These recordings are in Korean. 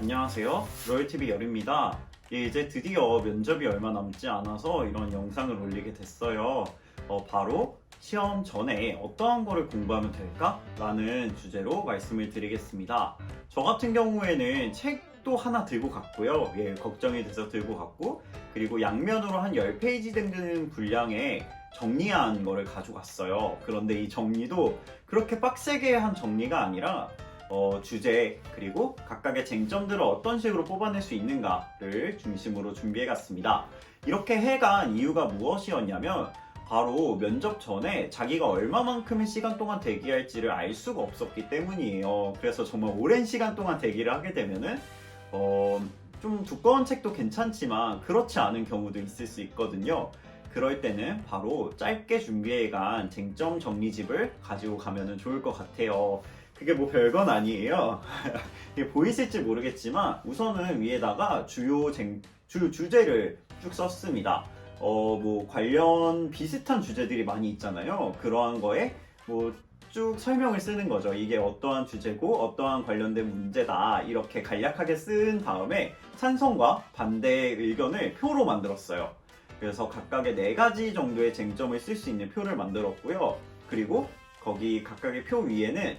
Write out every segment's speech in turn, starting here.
안녕하세요. 로열TV 열입니다. 예, 이제 드디어 면접이 얼마 남지 않아서 이런 영상을 올리게 됐어요. 어, 바로 시험 전에 어떠한 거를 공부하면 될까? 라는 주제로 말씀을 드리겠습니다. 저 같은 경우에는 책도 하나 들고 갔고요. 예, 걱정이 돼서 들고 갔고, 그리고 양면으로 한 10페이지 되는 분량의 정리한 거를 가져갔어요. 그런데 이 정리도 그렇게 빡세게 한 정리가 아니라 어, 주제 그리고 각각의 쟁점들을 어떤 식으로 뽑아낼 수 있는가를 중심으로 준비해 갔습니다. 이렇게 해간 이유가 무엇이었냐면 바로 면접 전에 자기가 얼마만큼의 시간 동안 대기할지를 알 수가 없었기 때문이에요. 그래서 정말 오랜 시간 동안 대기를 하게 되면은 어, 좀 두꺼운 책도 괜찮지만 그렇지 않은 경우도 있을 수 있거든요. 그럴 때는 바로 짧게 준비해간 쟁점 정리집을 가지고 가면 좋을 것 같아요. 그게 뭐 별건 아니에요. 이게 보이실지 모르겠지만 우선은 위에다가 주요 쟁, 주, 주제를 쭉 썼습니다. 어, 뭐 관련 비슷한 주제들이 많이 있잖아요. 그러한 거에 뭐 쭉 설명을 쓰는 거죠. 이게 어떠한 주제고 어떠한 관련된 문제다. 이렇게 간략하게 쓴 다음에 찬성과 반대의 의견을 표로 만들었어요. 그래서 각각의 네 가지 정도의 쟁점을 쓸 수 있는 표를 만들었고요. 그리고 거기 각각의 표 위에는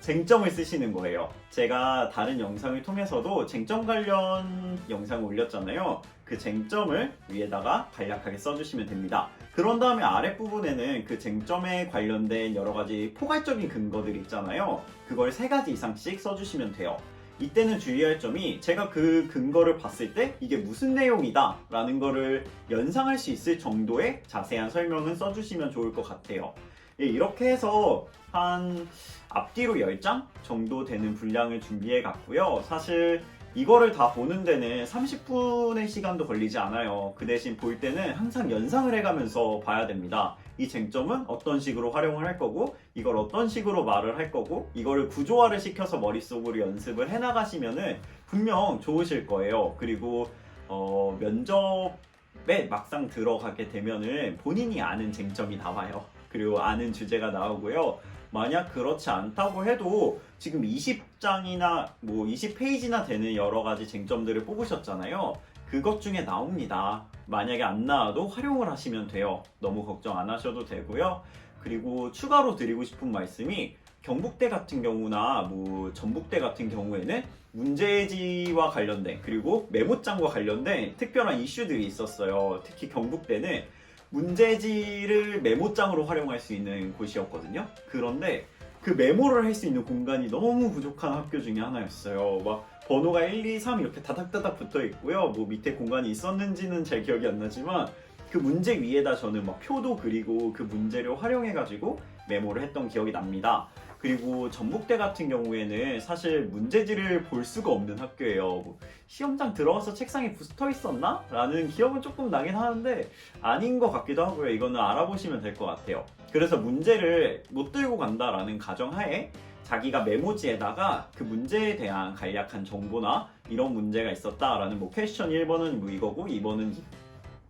쟁점을 쓰시는 거예요. 제가 다른 영상을 통해서도 쟁점 관련 영상을 올렸잖아요. 그 쟁점을 위에다가 간략하게 써주시면 됩니다. 그런 다음에 아랫부분에는 그 쟁점에 관련된 여러 가지 포괄적인 근거들이 있잖아요. 그걸 세 가지 이상씩 써주시면 돼요. 이때는 주의할 점이 제가 그 근거를 봤을 때 이게 무슨 내용이다 라는 거를 연상할 수 있을 정도의 자세한 설명은 써주시면 좋을 것 같아요. 예, 이렇게 해서 한 앞뒤로 10장 정도 되는 분량을 준비해 갔고요. 사실 이거를 다 보는 데는 30분의 시간도 걸리지 않아요. 그 대신 볼 때는 항상 연상을 해가면서 봐야 됩니다. 이 쟁점은 어떤 식으로 활용을 할 거고, 이걸 어떤 식으로 말을 할 거고, 이거를 구조화를 시켜서 머릿속으로 연습을 해나가시면은 분명 좋으실 거예요. 그리고 어, 면접에 막상 들어가게 되면은 본인이 아는 쟁점이 나와요. 그리고 아는 주제가 나오고요. 만약 그렇지 않다고 해도 지금 20장이나 뭐 20페이지나 되는 여러 가지 쟁점들을 뽑으셨잖아요. 그것 중에 나옵니다. 만약에 안 나와도 활용을 하시면 돼요. 너무 걱정 안 하셔도 되고요. 그리고 추가로 드리고 싶은 말씀이 경북대 같은 경우나 뭐 전북대 같은 경우에는 문제지와 관련된 그리고 메모장과 관련된 특별한 이슈들이 있었어요. 특히 경북대는 문제지를 메모장으로 활용할 수 있는 곳이었거든요. 그런데 그 메모를 할 수 있는 공간이 너무 부족한 학교 중에 하나였어요. 막 번호가 1, 2, 3 이렇게 다닥다닥 붙어 있고요. 뭐 밑에 공간이 있었는지는 잘 기억이 안 나지만 그 문제 위에다 저는 막 표도 그리고 그 문제를 활용해가지고 메모를 했던 기억이 납니다. 그리고 전북대 같은 경우에는 사실 문제지를 볼 수가 없는 학교예요. 뭐 시험장 들어가서 책상에 붙어 있었나? 라는 기억은 조금 나긴 하는데 아닌 것 같기도 하고요. 이거는 알아보시면 될 것 같아요. 그래서 문제를 못 들고 간다라는 가정하에 자기가 메모지에다가 그 문제에 대한 간략한 정보나 이런 문제가 있었다라는 뭐 퀘스천 1번은 뭐 이거고 2번은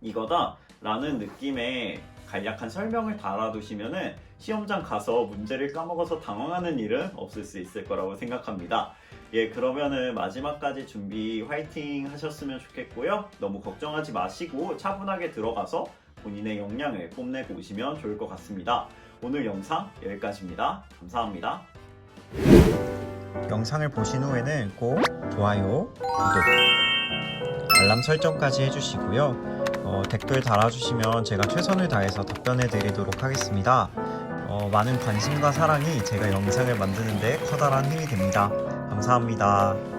이거다 라는 느낌의 간략한 설명을 달아두시면은 시험장 가서 문제를 까먹어서 당황하는 일은 없을 수 있을 거라고 생각합니다. 예, 그러면은 마지막까지 준비 화이팅 하셨으면 좋겠고요. 너무 걱정하지 마시고 차분하게 들어가서 본인의 역량을 뽐내고 오시면 좋을 것 같습니다. 오늘 영상 여기까지입니다. 감사합니다. 영상을 보신 후에는 꼭 좋아요, 구독, 알람 설정까지 해주시고요. 어, 댓글 달아주시면 제가 최선을 다해서 답변해 드리도록 하겠습니다. 어, 많은 관심과 사랑이 제가 영상을 만드는데 커다란 힘이 됩니다. 감사합니다.